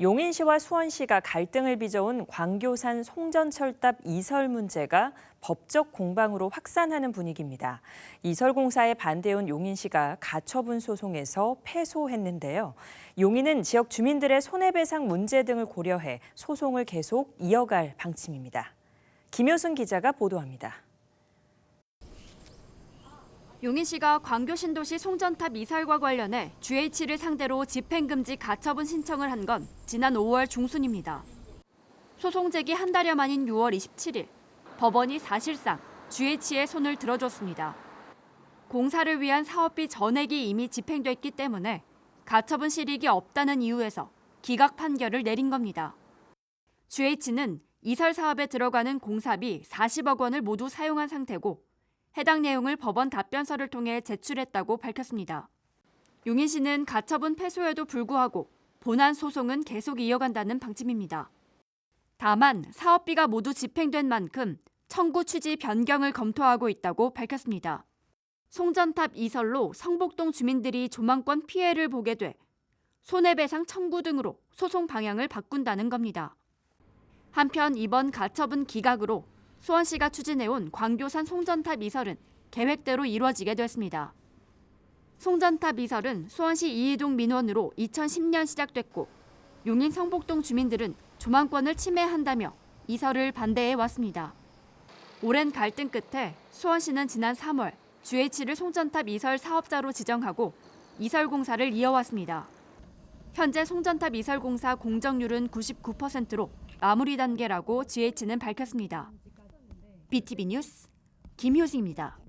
용인시와 수원시가 갈등을 빚어온 광교산 송전철답 이설 문제가 법적 공방으로 확산하는 분위기입니다. 이설 공사에 반대해온 용인시가 가처분 소송에서 패소했는데요. 용인은 지역 주민들의 손해배상 문제 등을 고려해 소송을 계속 이어갈 방침입니다. 김효순 기자가 보도합니다. 용인 시가 광교 신도시 송전탑 이설과 관련해 GH를 상대로 집행금지 가처분 신청을 한 건 지난 5월 중순입니다. 소송 제기 한 달여 만인 6월 27일 법원이 사실상 GH의 손을 들어줬습니다. 공사를 위한 사업비 전액이 이미 집행됐기 때문에 가처분 실익이 없다는 이유에서 기각 판결을 내린 겁니다. GH는 이설 사업에 들어가는 공사비 40억 원을 모두 사용한 상태고 해당 내용을 법원 답변서를 통해 제출했다고 밝혔습니다. 용인시는 가처분 패소에도 불구하고 본안 소송은 계속 이어간다는 방침입니다. 다만 사업비가 모두 집행된 만큼 청구 취지 변경을 검토하고 있다고 밝혔습니다. 송전탑 이설로 성복동 주민들이 조망권 피해를 보게 돼 손해배상 청구 등으로 소송 방향을 바꾼다는 겁니다. 한편 이번 가처분 기각으로 수원시가 추진해온 광교산 송전탑 이설은 계획대로 이루어지게 됐습니다. 송전탑 이설은 수원시 이이동 민원으로 2010년 시작됐고 용인 성복동 주민들은 조망권을 침해한다며 이설을 반대해 왔습니다. 오랜 갈등 끝에 수원시는 지난 3월 GH를 송전탑 이설 사업자로 지정하고 이설 공사를 이어왔습니다. 현재 송전탑 이설 공사 공정률은 99%로 마무리 단계라고 GH는 밝혔습니다. BTV 뉴스 김효승입니다.